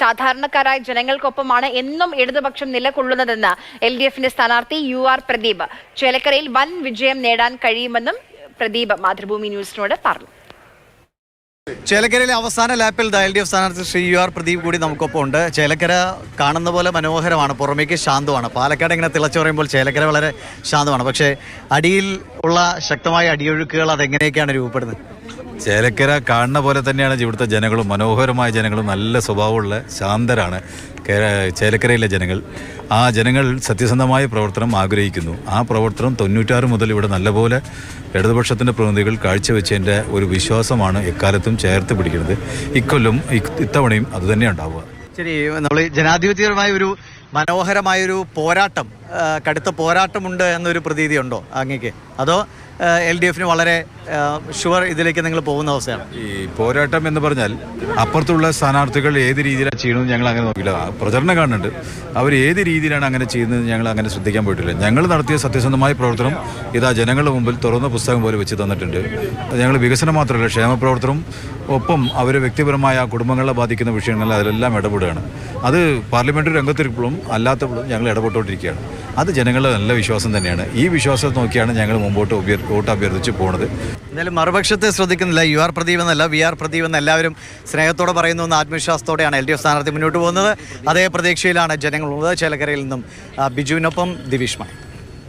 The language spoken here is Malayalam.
സാധാരണക്കാരായ ജനങ്ങൾക്കൊപ്പമാണ് എന്നും ഇടതുപക്ഷം നിലകൊള്ളുന്നതെന്ന് എൽ ഡി എഫിന്റെ സ്ഥാനാർത്ഥി യു ആർ പ്രദീപ്. ചേലക്കരയിൽ വൻ വിജയം നേടാൻ കഴിയുമെന്നും പ്രദീപ് മാതൃഭൂമി ന്യൂസിനോട് പറഞ്ഞു. ചേലക്കരയിലെ അവസാന ലാപ്പിൽ എൽ ഡി എഫ് സ്ഥാനാർത്ഥി ശ്രീ യു ആർ പ്രദീപ് കൂടി നമുക്കൊപ്പം ഉണ്ട് ചേലക്കര കാണുന്ന പോലെ മനോഹരമാണ് പുറമേക്ക് ശാന്തമാണ്. പാലക്കാട് ഇങ്ങനെ തിളച്ചു പറയുമ്പോൾ ചേലക്കര വളരെ ശാന്തമാണ്. പക്ഷേ അടിയിൽ ഉള്ള ശക്തമായ അടിയൊഴുക്കുകൾ അതെങ്ങനെയൊക്കെയാണ് രൂപപ്പെടുന്നത്? ചേലക്കര കാണുന്ന പോലെ തന്നെയാണ് ഇവിടുത്തെ ജനങ്ങളും. മനോഹരമായ ജനങ്ങളും. നല്ല സ്വഭാവമുള്ള ശാന്തരാണ് ചേലക്കരയിലെ ജനങ്ങൾ. ആ ജനങ്ങൾ സത്യസന്ധമായ പ്രവർത്തനം ആഗ്രഹിക്കുന്നു. ആ പ്രവർത്തനം തൊണ്ണൂറ്റാറ് മുതൽ ഇവിടെ നല്ലപോലെ ഇടതുപക്ഷത്തിന്റെ പ്രതിനിധികൾ കാഴ്ചവെച്ചതിന്റെ ഒരു വിശ്വാസമാണ് എക്കാലത്തും ചേർത്ത് പിടിക്കുന്നത്. ഇക്കൊല്ലും ഇത്തവണയും അതുതന്നെ ഉണ്ടാവുക. ശരി നമ്മൾ ജനാധിപത്യപരമായ ഒരു മനോഹരമായ ഒരു പോരാട്ടം കടുത്ത പോരാട്ടമുണ്ട് എന്നൊരു പ്രതീതി ഉണ്ടോ അങ്ങേക്ക്? അതോ എൽ ഡി എഫിന് വളരെ ഷുവർ ഇതിലേക്ക് നിങ്ങൾ പോകുന്ന അവസ്ഥയാണ്. ഈ പോരാട്ടം എന്ന് പറഞ്ഞാൽ അപ്പുറത്തുള്ള സ്ഥാനാർത്ഥികൾ ഏത് രീതിയിലാണ് ചെയ്യണമെന്ന് ഞങ്ങൾ അങ്ങനെ നോക്കില്ല പ്രചരണം കാണുന്നുണ്ട്. അവർ ഏത് രീതിയിലാണ് അങ്ങനെ ചെയ്യുന്നത് ഞങ്ങൾ അങ്ങനെ ശ്രദ്ധിക്കാൻ പോയിട്ടില്ല. ഞങ്ങൾ നടത്തിയ സത്യസന്ധമായ പ്രവർത്തനം ഇതാ ജനങ്ങളുടെ മുമ്പിൽ തുറന്ന പുസ്തകം പോലെ വെച്ച് തന്നിട്ടുണ്ട്. ഞങ്ങൾ വികസനം മാത്രമല്ല ക്ഷേമ പ്രവർത്തനം ഒപ്പം അവർ വ്യക്തിപരമായ കുടുംബങ്ങളെ ബാധിക്കുന്ന വിഷയങ്ങളിൽ അതിലെല്ലാം ഇടപെടുകയാണ്. അത് പാർലമെന്ററി രംഗത്തിരിക്കുമ്പോഴും അല്ലാത്തപ്പോഴും ഞങ്ങൾ ഇടപെട്ടുകൊണ്ടിരിക്കുകയാണ്. അത് ജനങ്ങളുടെ നല്ല വിശ്വാസം തന്നെയാണ്. ഈ വിശ്വാസം നോക്കിയാണ് ഞങ്ങൾ മുമ്പോട്ട് വോട്ട് അഭ്യർത്ഥിച്ച് പോകുന്നത് എന്തായാലും മറുപക്ഷത്തെ ശ്രദ്ധിക്കുന്നില്ല. യു ആർ പ്രദീപ് എന്നല്ല വി ആർ പ്രദീപ് എന്ന് എല്ലാവരും സ്നേഹത്തോടെ പറയുന്നു എന്ന ആത്മവിശ്വാസത്തോടെയാണ് എൽ ഡി എഫ് സ്ഥാനാർത്ഥി മുന്നോട്ട് പോകുന്നത്. അതേ പ്രതീക്ഷയിലാണ് ജനങ്ങളുള്ളത്. ചേലക്കരയിൽ നിന്നും ബിജുവിനൊപ്പം ദിവിഷ് മണി